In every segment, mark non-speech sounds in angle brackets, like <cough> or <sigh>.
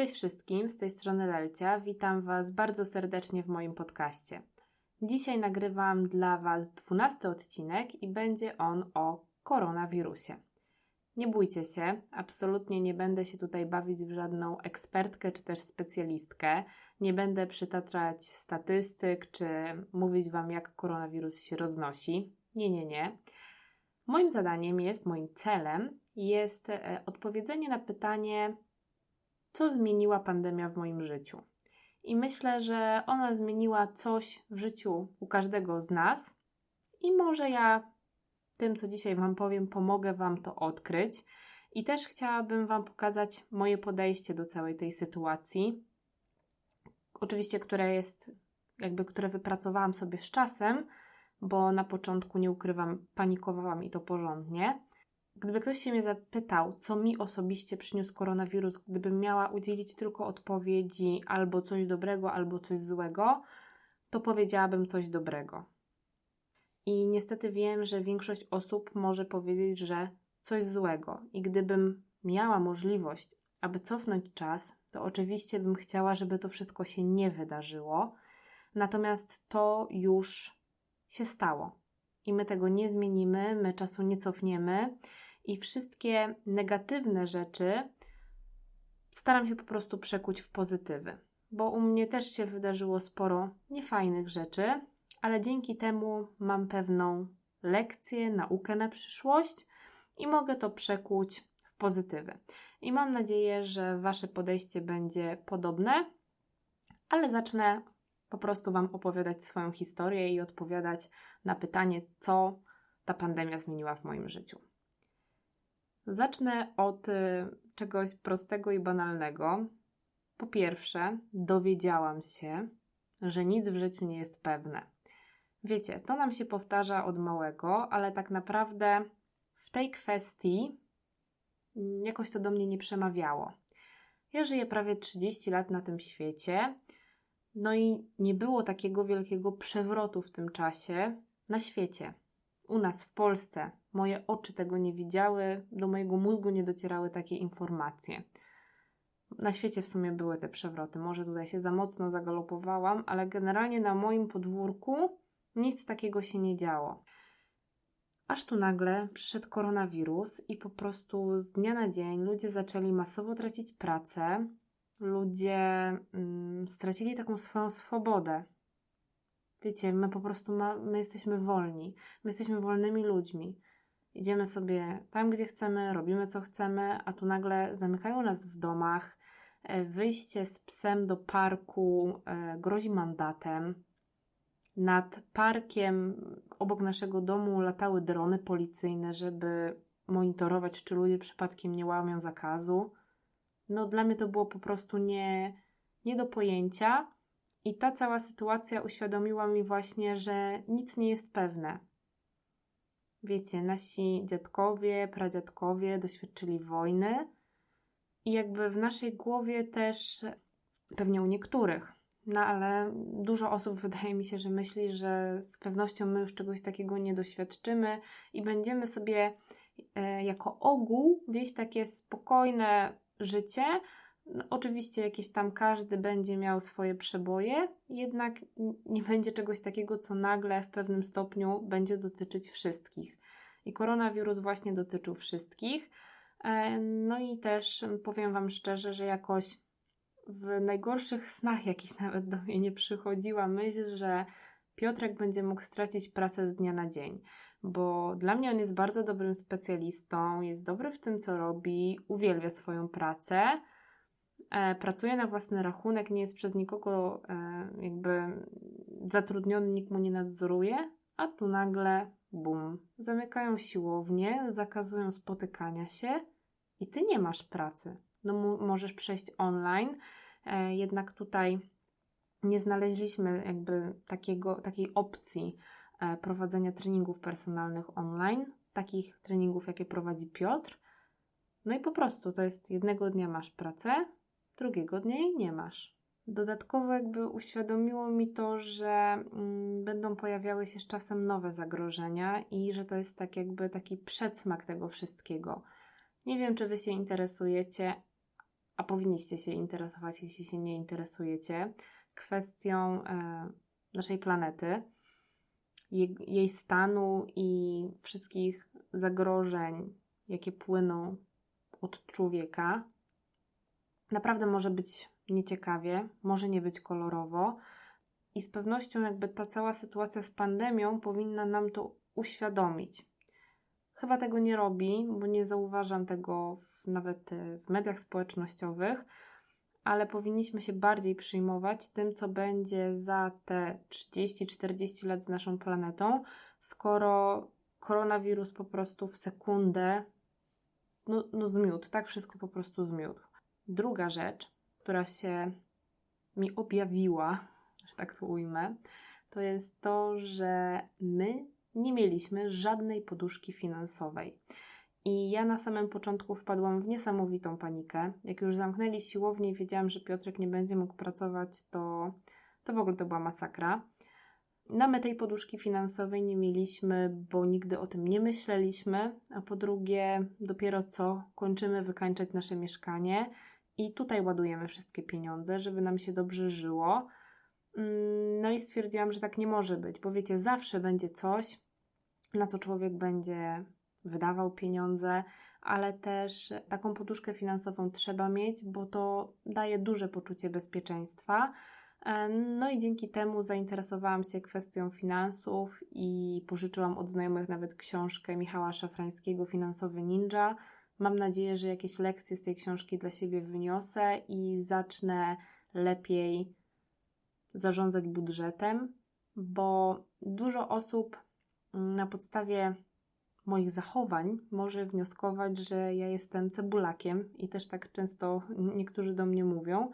Cześć wszystkim, z tej strony Lelcia. Witam Was bardzo serdecznie w moim podcaście. Dzisiaj nagrywam dla Was dwunasty odcinek i będzie on o koronawirusie. Nie bójcie się, absolutnie nie będę się tutaj bawić w żadną ekspertkę czy też specjalistkę. Nie będę przytaczać statystyk czy mówić Wam, jak koronawirus się roznosi. Nie, nie, nie. Moim zadaniem jest, moim celem jest e, odpowiedzenie na pytanie, co zmieniła pandemia w moim życiu. I myślę, że ona zmieniła coś w życiu u każdego z nas, i może ja tym, co dzisiaj Wam powiem, pomogę Wam to odkryć. I też chciałabym Wam pokazać moje podejście do całej tej sytuacji. Oczywiście, które jest, jakby, które wypracowałam sobie z czasem, bo na początku nie ukrywam, panikowałam i to porządnie. Gdyby ktoś się mnie zapytał, co mi osobiście przyniósł koronawirus, gdybym miała udzielić tylko odpowiedzi albo coś dobrego, albo coś złego, to powiedziałabym coś dobrego. I niestety wiem, że większość osób może powiedzieć, że coś złego. I gdybym miała możliwość, aby cofnąć czas, to oczywiście bym chciała, żeby to wszystko się nie wydarzyło. Natomiast to już się stało. I my tego nie zmienimy, my czasu nie cofniemy i wszystkie negatywne rzeczy staram się po prostu przekuć w pozytywy. Bo u mnie też się wydarzyło sporo niefajnych rzeczy, ale dzięki temu mam pewną lekcję, naukę na przyszłość i mogę to przekuć w pozytywy. I mam nadzieję, że Wasze podejście będzie podobne, ale zacznę po prostu Wam opowiadać swoją historię i odpowiadać na pytanie, co ta pandemia zmieniła w moim życiu. Zacznę od y, czegoś prostego i banalnego. Po pierwsze, dowiedziałam się, że nic w życiu nie jest pewne. Wiecie, to nam się powtarza od małego, ale tak naprawdę w tej kwestii jakoś to do mnie nie przemawiało. Ja żyję prawie 30 lat na tym świecie, no i nie było takiego wielkiego przewrotu w tym czasie na świecie. U nas w Polsce moje oczy tego nie widziały, do mojego mózgu nie docierały takie informacje. Na świecie w sumie były te przewroty. Może tutaj się za mocno zagalopowałam, ale generalnie na moim podwórku nic takiego się nie działo. Aż tu nagle przyszedł koronawirus i po prostu z dnia na dzień ludzie zaczęli masowo tracić pracę, ludzie mm, stracili taką swoją swobodę. Wiecie, my po prostu ma, my jesteśmy wolni, my jesteśmy wolnymi ludźmi. Idziemy sobie tam, gdzie chcemy, robimy co chcemy, a tu nagle zamykają nas w domach. E, wyjście z psem do parku e, grozi mandatem. Nad parkiem obok naszego domu latały drony policyjne, żeby monitorować, czy ludzie przypadkiem nie łamią zakazu. No, dla mnie to było po prostu nie, nie do pojęcia. I ta cała sytuacja uświadomiła mi właśnie, że nic nie jest pewne. Wiecie, nasi dziadkowie, pradziadkowie doświadczyli wojny i jakby w naszej głowie też, pewnie u niektórych, no ale dużo osób <laughs> wydaje mi się, że myśli, że z pewnością my już czegoś takiego nie doświadczymy i będziemy sobie e, jako ogół wieść takie spokojne życie. No, oczywiście jakieś tam każdy będzie miał swoje przeboje, jednak nie będzie czegoś takiego, co nagle w pewnym stopniu będzie dotyczyć wszystkich. I koronawirus właśnie dotyczył wszystkich. E, no i też powiem Wam szczerze, że jakoś w najgorszych snach jakiś nawet do mnie nie przychodziła myśl, że Piotrek będzie mógł stracić pracę z dnia na dzień, bo dla mnie on jest bardzo dobrym specjalistą, jest dobry w tym, co robi, uwielbia swoją pracę, e, pracuje na własny rachunek, nie jest przez nikogo e, jakby zatrudniony, nikt mu nie nadzoruje, a tu nagle bum, zamykają siłownię, zakazują spotykania się i ty nie masz pracy. No, możesz przejść online, e, jednak tutaj nie znaleźliśmy jakby takiego, takiej opcji e, prowadzenia treningów personalnych online, takich treningów, jakie prowadzi Piotr. No i po prostu to jest jednego dnia masz pracę, drugiego dnia jej nie masz. Dodatkowo jakby uświadomiło mi to, że mm, będą pojawiały się z czasem nowe zagrożenia i że to jest tak jakby taki przedsmak tego wszystkiego. Nie wiem, czy Wy się interesujecie, a powinniście się interesować, jeśli się nie interesujecie, kwestią e, naszej planety, jej, stanu i wszystkich zagrożeń, jakie płyną od człowieka, naprawdę może być nieciekawie, może nie być kolorowo. I z pewnością, jakby ta cała sytuacja z pandemią powinna nam to uświadomić. Chyba tego nie robi, bo nie zauważam tego w, nawet e, w mediach społecznościowych, ale powinniśmy się bardziej przyjmować tym, co będzie za te 30-40 lat z naszą planetą, skoro koronawirus po prostu w sekundę no, no zmiótł, tak wszystko po prostu zmiótł. Druga rzecz, która się mi objawiła, że tak to ujmę, to jest to, że my nie mieliśmy żadnej poduszki finansowej. I ja na samym początku wpadłam w niesamowitą panikę. Jak już zamknęli siłownię i wiedziałam, że Piotrek nie będzie mógł pracować, to, to w ogóle to była masakra. Mamy tej poduszki finansowej nie mieliśmy, bo nigdy o tym nie myśleliśmy, a po drugie, dopiero co kończymy wykańczać nasze mieszkanie i tutaj ładujemy wszystkie pieniądze, żeby nam się dobrze żyło. Mm, no i stwierdziłam, że tak nie może być, bo wiecie, zawsze będzie coś, na co człowiek będzie wydawał pieniądze, ale też taką poduszkę finansową trzeba mieć, bo to daje duże poczucie bezpieczeństwa. E, no i dzięki temu zainteresowałam się kwestią finansów i pożyczyłam od znajomych nawet książkę Michała Szafrańskiego Finansowy Ninja. Mam nadzieję, że jakieś lekcje z tej książki dla siebie wyniosę i zacznę lepiej zarządzać budżetem, bo dużo osób na podstawie moich zachowań może wnioskować, że ja jestem cebulakiem i też tak często niektórzy do mnie mówią.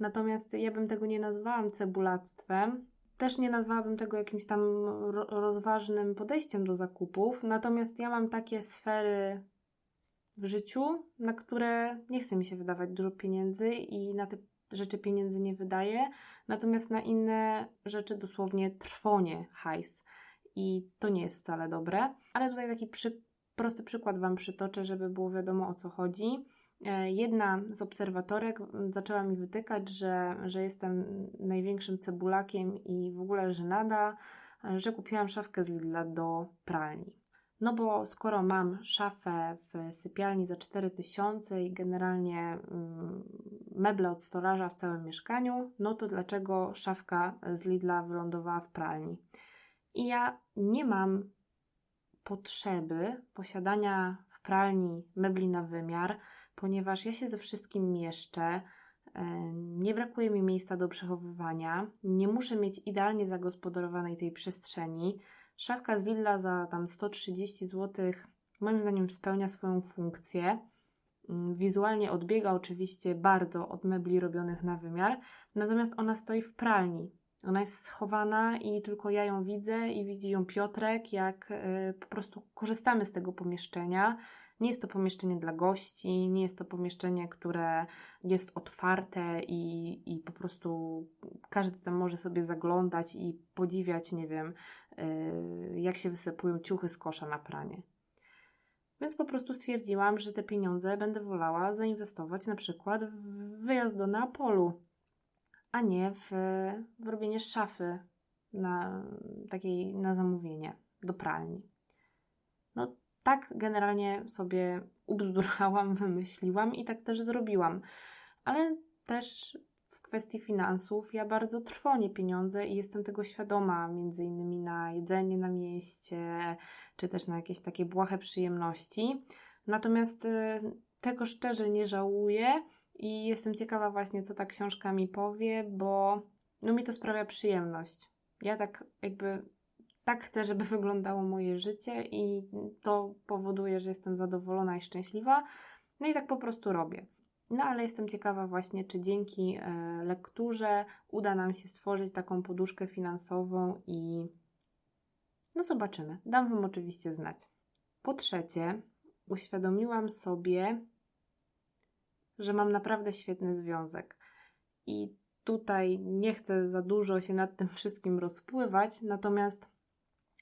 Natomiast ja bym tego nie nazwałam cebulactwem. Też nie nazwałabym tego jakimś tam rozważnym podejściem do zakupów. Natomiast ja mam takie sfery w życiu, na które nie chce mi się wydawać dużo pieniędzy i na te rzeczy pieniędzy nie wydaję. Natomiast na inne rzeczy dosłownie trwonie hajs i to nie jest wcale dobre. Ale tutaj taki przy, prosty przykład Wam przytoczę, żeby było wiadomo o co chodzi. E, jedna z obserwatorek zaczęła mi wytykać, że, że jestem największym cebulakiem i w ogóle żenada, e, że kupiłam szafkę z Lidla do pralni. No bo skoro mam szafę w sypialni za 4000 i generalnie mm, meble od stolarza w całym mieszkaniu, no to dlaczego szafka z Lidla wylądowała w pralni? I ja nie mam potrzeby posiadania w pralni mebli na wymiar, ponieważ ja się ze wszystkim mieszczę, e, nie brakuje mi miejsca do przechowywania, nie muszę mieć idealnie zagospodarowanej tej przestrzeni. Szafka z Lilla za tam 130 zł moim zdaniem spełnia swoją funkcję. Mm, wizualnie odbiega oczywiście bardzo od mebli robionych na wymiar, natomiast ona stoi w pralni. Ona jest schowana i tylko ja ją widzę i widzi ją Piotrek, jak y, po prostu korzystamy z tego pomieszczenia. Nie jest to pomieszczenie dla gości, nie jest to pomieszczenie, które jest otwarte i, i po prostu każdy tam może sobie zaglądać i podziwiać, nie wiem, y, jak się wysypują ciuchy z kosza na pranie. Więc po prostu stwierdziłam, że te pieniądze będę wolała zainwestować na przykład w wyjazd do Neapolu a nie w, w robienie szafy na, takiej na zamówienie do pralni. No tak generalnie sobie ubzdurałam, <laughs> wymyśliłam i tak też zrobiłam. Ale też w kwestii finansów ja bardzo trwonię pieniądze i jestem tego świadoma, między innymi na jedzenie na mieście, czy też na jakieś takie błahe przyjemności. Natomiast y, tego szczerze nie żałuję i jestem ciekawa właśnie, co ta książka mi powie, bo no mi to sprawia przyjemność. Ja tak jakby tak chcę, żeby <laughs> wyglądało moje życie i to powoduje, że jestem zadowolona i szczęśliwa. No i tak po prostu robię. No ale jestem ciekawa właśnie, czy dzięki e, lekturze uda nam się stworzyć taką poduszkę finansową i no zobaczymy. Dam Wam oczywiście znać. Po trzecie, uświadomiłam sobie, że mam naprawdę świetny związek. I tutaj nie chcę za dużo się nad tym wszystkim rozpływać, natomiast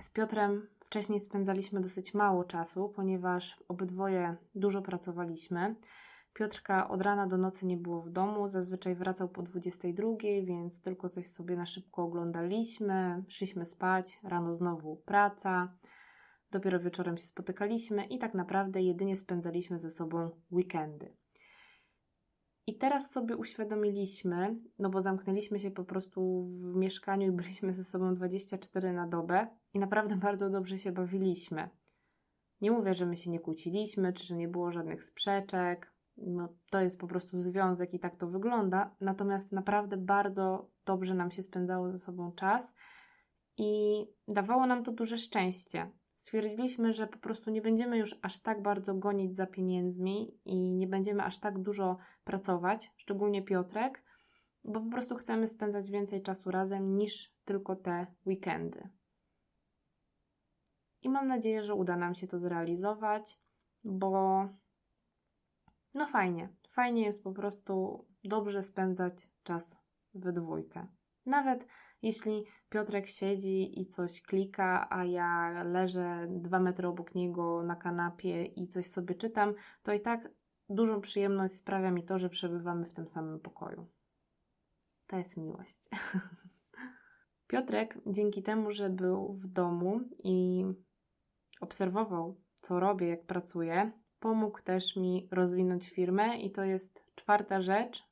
z Piotrem wcześniej spędzaliśmy dosyć mało czasu, ponieważ obydwoje dużo pracowaliśmy. Piotrka od rana do nocy nie było w domu, zazwyczaj wracał po 22, więc tylko coś sobie na szybko oglądaliśmy, szliśmy spać, rano znowu praca, dopiero wieczorem się spotykaliśmy i tak naprawdę jedynie spędzaliśmy ze sobą weekendy. I teraz sobie uświadomiliśmy, no bo zamknęliśmy się po prostu w mieszkaniu i byliśmy ze sobą 24 na dobę i naprawdę <laughs> bardzo dobrze się bawiliśmy. Nie mówię, że my się nie kłóciliśmy, czy że nie było żadnych sprzeczek. No, to jest po prostu związek i tak to wygląda. Natomiast naprawdę bardzo dobrze nam się spędzało ze sobą czas i dawało nam to duże szczęście. Stwierdziliśmy, że po prostu nie będziemy już aż tak bardzo gonić za pieniędzmi i nie będziemy aż tak dużo pracować, szczególnie Piotrek, bo po prostu chcemy spędzać więcej czasu razem niż tylko te weekendy. I mam nadzieję, że uda nam się to zrealizować, bo no fajnie, fajnie jest po prostu dobrze spędzać czas we dwójkę. Nawet jeśli Piotrek siedzi i coś klika, a ja leżę dwa metry obok niego na kanapie i coś sobie czytam, to i tak dużą przyjemność sprawia mi to, że przebywamy w tym samym pokoju. To jest miłość. <laughs> Piotrek, dzięki temu, że był w domu i obserwował, co robię, jak pracuję, pomógł też mi rozwinąć firmę, i to jest czwarta rzecz,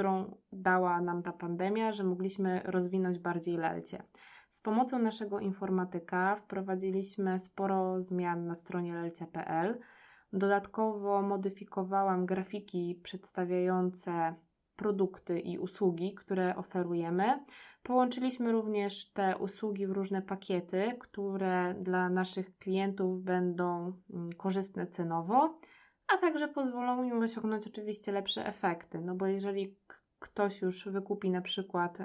którą dała nam ta pandemia, że mogliśmy rozwinąć bardziej Lelcie. Z pomocą naszego informatyka wprowadziliśmy sporo zmian na stronie lelcia.pl. Dodatkowo modyfikowałam grafiki przedstawiające produkty i usługi, które oferujemy. Połączyliśmy również te usługi w różne pakiety, które dla naszych klientów będą mm, korzystne cenowo, a także pozwolą im osiągnąć oczywiście lepsze efekty. No bo jeżeli ktoś już wykupi na przykład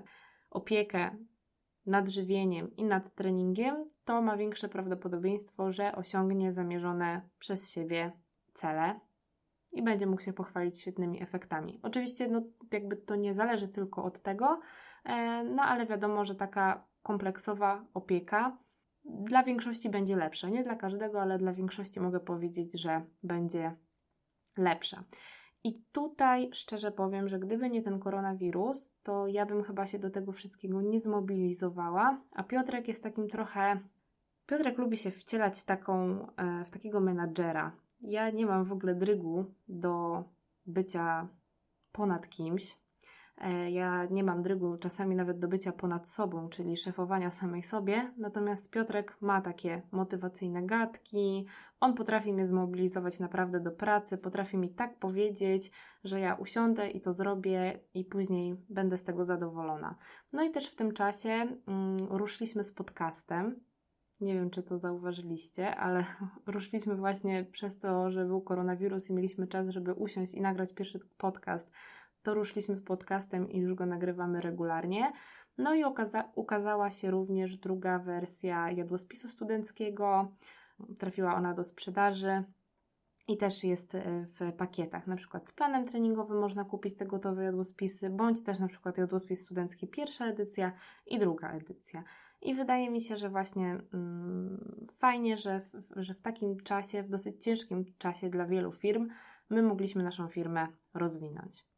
opiekę nad żywieniem i nad treningiem, to ma większe prawdopodobieństwo, że osiągnie zamierzone przez siebie cele i będzie mógł się pochwalić świetnymi efektami. Oczywiście, no, jakby to nie zależy tylko od tego, e, no ale wiadomo, że taka kompleksowa opieka dla większości będzie lepsza. Nie dla każdego, ale dla większości mogę powiedzieć, że będzie lepsza. I tutaj szczerze powiem, że gdyby nie ten koronawirus, to ja bym chyba się do tego wszystkiego nie zmobilizowała. A Piotrek jest takim trochę. Piotrek lubi się wcielać taką, e, w takiego menadżera. Ja nie mam w ogóle drygu do bycia ponad kimś. E, ja nie mam drygu czasami nawet do bycia ponad sobą, czyli szefowania samej sobie, natomiast Piotrek ma takie motywacyjne gadki, on potrafi mnie zmobilizować naprawdę do pracy, potrafi mi tak powiedzieć, że ja usiądę i to zrobię i później będę z tego zadowolona. No i też w tym czasie mm, ruszyliśmy z podcastem. Nie wiem, czy to zauważyliście, ale <laughs> ruszyliśmy właśnie przez to, że był koronawirus i mieliśmy czas, żeby usiąść i nagrać pierwszy podcast to ruszyliśmy podcastem i już go nagrywamy regularnie. No i okaza- ukazała się również druga wersja jadłospisu studenckiego. Trafiła ona do sprzedaży i też jest e, w pakietach. Na przykład z planem treningowym można kupić te gotowe jadłospisy, bądź też na przykład jadłospis studencki pierwsza edycja i druga edycja. I wydaje mi się, że właśnie mm, fajnie, że w, że w takim czasie, w dosyć ciężkim czasie dla wielu firm, my mogliśmy naszą firmę rozwinąć.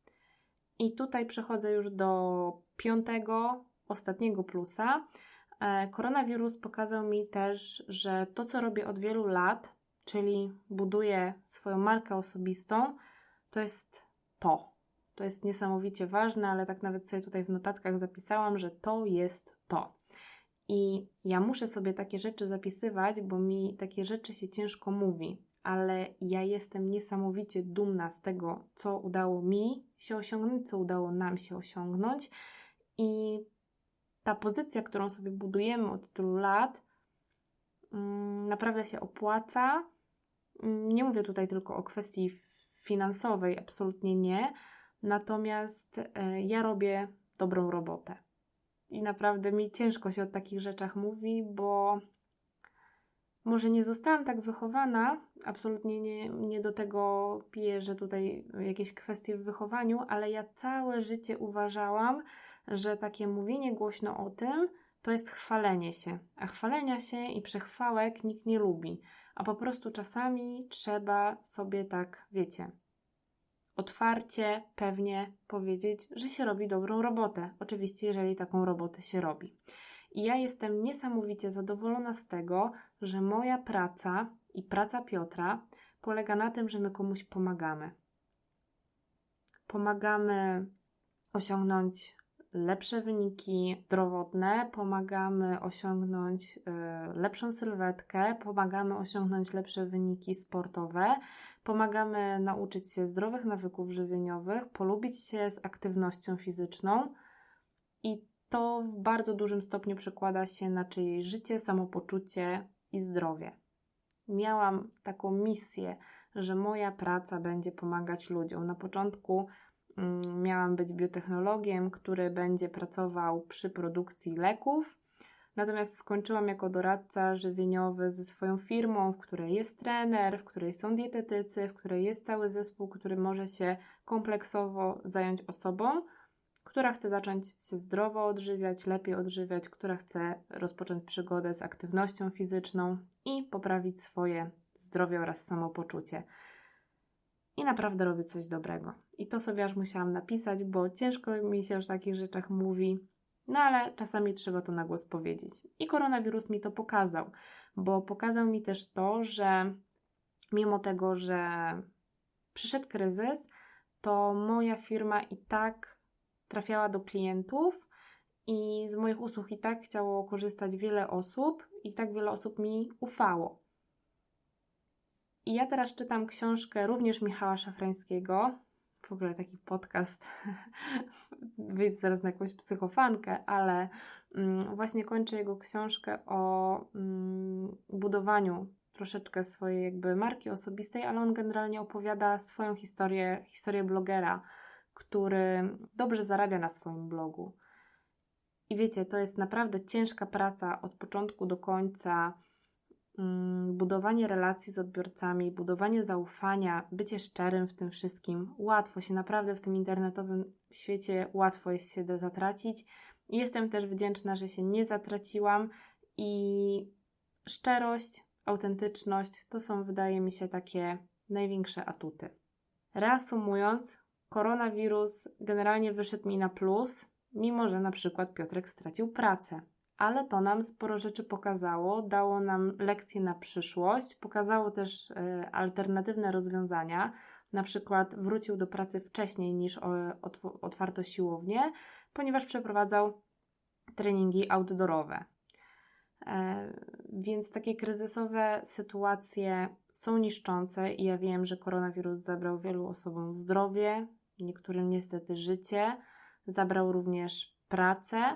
I tutaj przechodzę już do piątego, ostatniego plusa. E, koronawirus pokazał mi też, że to, co robię od wielu lat, czyli buduję swoją markę osobistą, to jest to. To jest niesamowicie ważne, ale tak nawet sobie tutaj w notatkach zapisałam, że to jest to. I ja muszę sobie takie rzeczy zapisywać, bo mi takie rzeczy się ciężko mówi ale ja jestem niesamowicie dumna z tego, co udało mi się osiągnąć, co udało nam się osiągnąć. I ta pozycja, którą sobie budujemy od tylu lat, mm, naprawdę się opłaca. Mm, nie mówię tutaj tylko o kwestii finansowej, absolutnie nie. Natomiast e, ja robię dobrą robotę. I naprawdę mi ciężko się o takich rzeczach mówi, bo może nie zostałam tak wychowana, absolutnie nie, nie do tego piję, że tutaj jakieś kwestie w wychowaniu, ale ja całe życie uważałam, że takie mówienie głośno o tym to jest chwalenie się, a chwalenia się i przechwałek nikt nie lubi, a po prostu czasami trzeba sobie tak, wiecie, otwarcie, pewnie powiedzieć, że się robi dobrą robotę. Oczywiście, jeżeli taką robotę się robi. I ja jestem niesamowicie zadowolona z tego, że moja praca i praca Piotra polega na tym, że my komuś pomagamy. Pomagamy osiągnąć lepsze wyniki zdrowotne, pomagamy osiągnąć y, lepszą sylwetkę, pomagamy osiągnąć lepsze wyniki sportowe, pomagamy nauczyć się zdrowych nawyków żywieniowych, polubić się z aktywnością fizyczną i to w bardzo dużym stopniu przekłada się na czyjeś życie, samopoczucie i zdrowie. Miałam taką misję, że moja praca będzie pomagać ludziom. Na początku mm, miałam być biotechnologiem, który będzie pracował przy produkcji leków. Natomiast skończyłam jako doradca żywieniowy ze swoją firmą, w której jest trener, w której są dietetycy, w której jest cały zespół, który może się kompleksowo zająć osobą, która chce zacząć się zdrowo odżywiać, lepiej odżywiać, która chce rozpocząć przygodę z aktywnością fizyczną i poprawić swoje zdrowie oraz samopoczucie. I naprawdę robię coś dobrego. I to sobie aż musiałam napisać, bo ciężko mi się o takich rzeczach mówi, no ale czasami trzeba to na głos powiedzieć. I koronawirus mi to pokazał, bo pokazał mi też to, że mimo tego, że przyszedł kryzys, to moja firma i tak trafiała do klientów i z moich usług i tak chciało korzystać wiele osób i tak wiele osób mi ufało. I ja teraz czytam książkę również Michała Szafrańskiego, w ogóle taki podcast, <laughs> wyjdę zaraz na jakąś psychofankę, ale mm, właśnie kończę jego książkę o mm, budowaniu troszeczkę swojej jakby marki osobistej, ale on generalnie opowiada swoją historię, historię blogera, który dobrze zarabia na swoim blogu. I wiecie, to jest naprawdę ciężka praca od początku do końca. Mm, budowanie relacji z odbiorcami, budowanie zaufania, bycie szczerym w tym wszystkim. Łatwo się naprawdę w tym internetowym świecie łatwo jest się zatracić. Jestem też wdzięczna, że się nie zatraciłam i szczerość, autentyczność to są, wydaje mi się, takie największe atuty. Reasumując, koronawirus generalnie wyszedł mi na plus, mimo że na przykład Piotrek stracił pracę. Ale to nam sporo rzeczy pokazało, dało nam lekcje na przyszłość, pokazało też y, alternatywne rozwiązania. Na przykład wrócił do pracy wcześniej niż otwarto siłownię, ponieważ przeprowadzał treningi outdoorowe. E, więc takie kryzysowe sytuacje są niszczące i ja wiem, że koronawirus zabrał wielu osobom zdrowie, niektórym niestety życie, zabrał również pracę.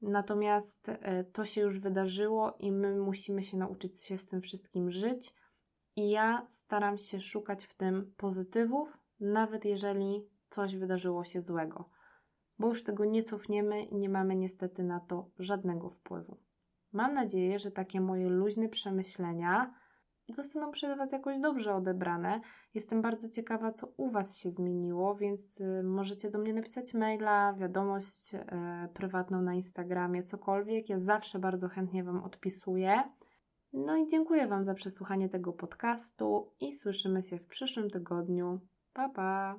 Natomiast e, to się już wydarzyło i my musimy się nauczyć się z tym wszystkim żyć. I ja staram się szukać w tym pozytywów, nawet jeżeli coś wydarzyło się złego, bo już tego nie cofniemy i nie mamy niestety na to żadnego wpływu. Mam nadzieję, że takie moje luźne przemyślenia zostaną przez Was jakoś dobrze odebrane. Jestem bardzo ciekawa, co u Was się zmieniło, więc y, możecie do mnie napisać maila, wiadomość e, prywatną na Instagramie, cokolwiek. Ja zawsze bardzo chętnie Wam odpisuję. No i dziękuję Wam za przesłuchanie tego podcastu i słyszymy się w przyszłym tygodniu. Pa, pa!